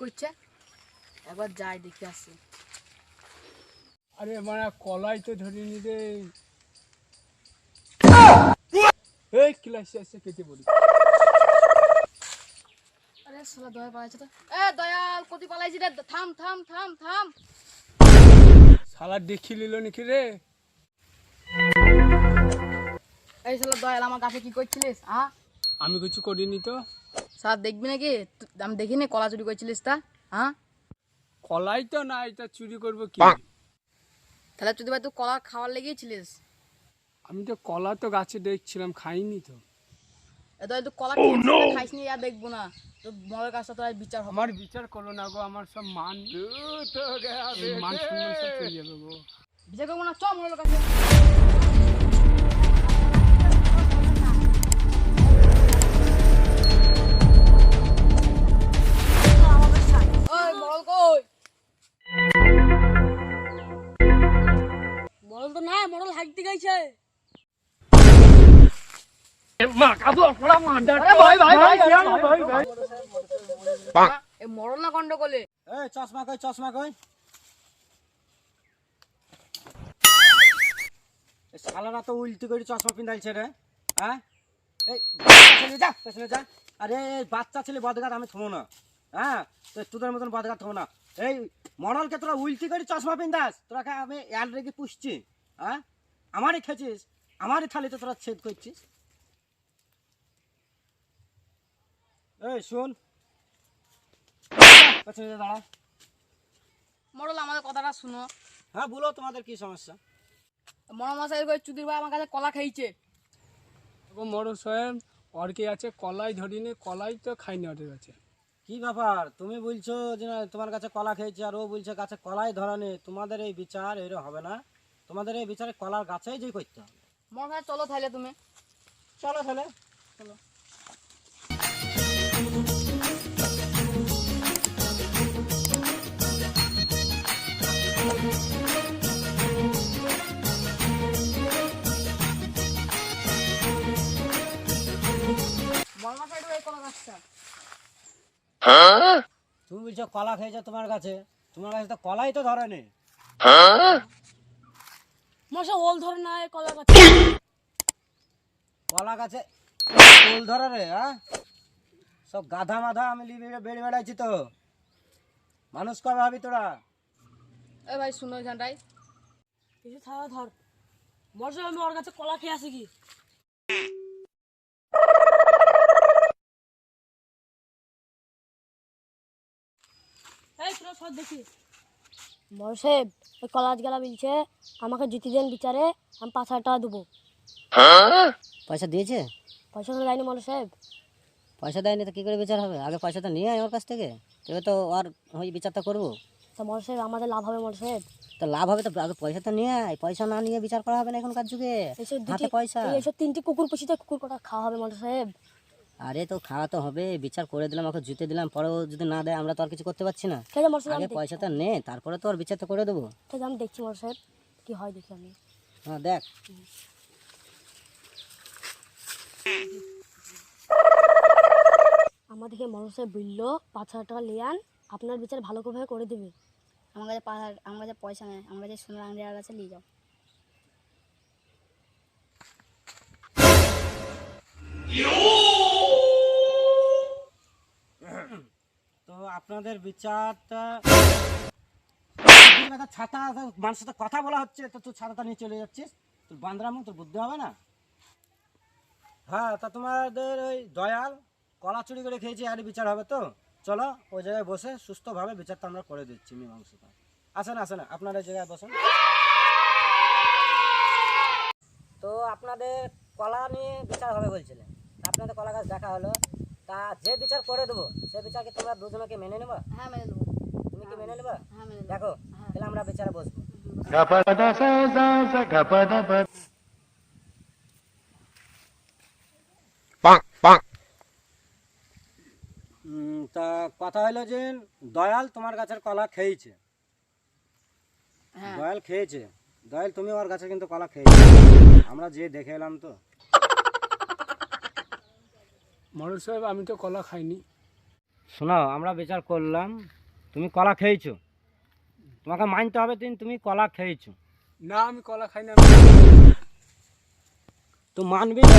করছে? একবার যাই দেখে আসি। আরে মানে কলাই তো ধরিনি রে। এই ক্লাসে আসছে কেটে বলি আরে শালা দয়া পালাইছে তো। এ দয়াল কতি পালাইছি রে। থাম থাম থাম থাম। শালা দেখি নিল নাকি রে? এই শালা দয়াল আমার কাছে কি করছিলিস হ্যাঁ? আমি কিছু করিনি তো। স্যার দেখবি নাকি? তু- আমি দেখিনি কলা চুরি করেছিলিস তা হ্যাঁ? কলাই তো না এটা চুরি করব কি? তাহলে যদি ভাই তুই কলা খাওয়ার লেগেছিলিস? আমি তো কলা তো গাছে দেখছিলাম খাইনি তো। এ দয়াল তুই কলা খেয়েছিস খাইস আর দেখব না। তোর মরের কাছে তোর আর বিচার আমার বিচার করো না গো আমার সব মান মান সম্মান সব চলে যাবে গো। বিচার করব না চ মরের কাছে। এই মরল না গন্ডগোলে? চশমা কই চশমা কই? শালারা তো উল্টি করে চশমা পিন্ধাইছে রে হ্যাঁ? এই ছেলে যা পেছনে যা। আরে বাচ্চা ছেলে বদগাত আমি থমো না হ্যাঁ? তোদের মতন বদগাত থমো না। এই মডলকে তোরা উল্টি করে চশমা পিন্ধাস তোরা আমি এল রেগে পুষছি হ্যাঁ? আমারই খেয়েছিস? আমারই থালিতে তোরা ছেদ করছিস। এই শোন। যা দাঁড়া। মরল আমাদের কথাটা শুনো। হ্যাঁ বলো তোমাদের কি সমস্যা? মরমশাই করে চুদির ভাই আমার কাছে কলা খাইছে। গো মরো সাহেব ওর কি আছে কলাই ধরিনি কলাই তো খাইনি ওদের কাছে। কি ব্যাপার? তুমি বলছো যে না, তোমার কাছে কলা খেয়েছে আর ও বলছে গাছে কলাই ধরানে তোমাদের এই বিচার এরকম হবে না? তোমাদের এই বিচারে কলার গাছেই যে করতে হবে। মরমশাই চলো তাহলে তুমি। চলো তাহলে। চলো। মরমশাই এই কলা গাছটা। তুমি বলছো কলা খেয়েছে তোমার কাছে। তোমার কাছে তো কলাই তো ধরেনি। মশা ওল ধরে না কলা গাছ। কলা গাছে ফুল ধরে রে হ্যাঁ সব গাধা মাধা আমি বেড়ে বেড়াইছি তো। মানুষ কবে ভাবি তোরা। এ ভাই শুনো এখানটাই কিছু থাকা ধর। বর্ষা আমি ওর কাছে কলা খেয়ে আসি কি? এই তোরা সব দেখি। বড় সাহেব ওই কলাজ গেলা বলছে আমাকে জিতি দেন বিচারে আমি পাঁচ হাজার টাকা দেবো। পয়সা দিয়েছে? পয়সা তো দেয়নি বড় সাহেব। পয়সা দেয়নি তো কী করে বিচার হবে? আগে পয়সাটা নিয়ে আয় ওর কাছ থেকে। তবে তো আর ওই বিচারটা করব। তা বড় সাহেব আমাদের লাভ হবে বড় সাহেব। তো লাভ হবে তো আগে পয়সাটা নিয়ে আয়। পয়সা না নিয়ে বিচার করা হবে না এখনকার যুগে। হাতে পয়সা। এই এইসব তিনটি কুকুর পুষিতে কুকুর কটা খাওয়া হবে বড় সাহেব। আরে তো খাওয়া তো হবে বিচার করে দিলাম ওকে জুতে দিলাম পরেও যদি না দেয় আমরা তো আর কিছু করতে পারছি না। ঠিক আছে আগে। পয়সাটা নে তারপরে তো আর বিচারটা করে দেবো। ঠিক আছে আমি দেখছি বড় সাহেব কি হয় দেখি আমি। হ্যাঁ দেখ। আমাদেরকে বড় সাহেব বলল পাঁচ হাজার টাকা নিয়ে আন আপনার বিচার ভালো করে করে দেবে। আমার কাছে পাঁচ হাজার আমার কাছে পয়সা নেই আমার কাছে সোনার আংটি কাছে নিয়ে যাও। তো আপনাদের বিচারটা ছাতা মানুষের সাথে কথা বলা হচ্ছে, তো তুই ছাতাটা নিয়ে চলে যাচ্ছিস। তোর বান্দরামো তোর বুদ্ধি হবে না? হ্যাঁ তা তোমাদের ওই দয়াল কলা চুরি করে খেয়েছে, আর বিচার হবে তো? চলো ওই জায়গায় বসে সুস্থভাবে বিচারটা আমরা করে দিচ্ছি মীমাংসটা আসেন আসেন, আপনারা জায়গায় বসেন। তো আপনাদের কলা নিয়ে বিচার হবে বলছিলেন। আপনাদের কলা গাছ দেখা হলো। তা যে বিচার করে দেবো সে বিচারকে তোমরা দুজনকে মেনে নেবা? হ্যাঁ মেনে দেবো তুমি কি মেনে নেবা? হ্যাঁ মেনে দেখো তাহলে আমরা বিচারে বসবো। তা কথা হলো যে দয়াল তোমার গাছের কলা খেয়েছে। হ্যাঁ। দয়াল খেয়েছে। দয়াল তুমি ওর গাছে কিন্তু কলা খেয়েছো। আমরা যে দেখে এলাম তো। মরো সাহেব আমি তো কলা খাইনি। শোনাও আমরা বিচার করলাম তুমি কলা খেয়েছো। তোমাকে মানতে হবে তুমি তুমি কলা খেয়েছো। না আমি কলা খাই না তো মানবি না।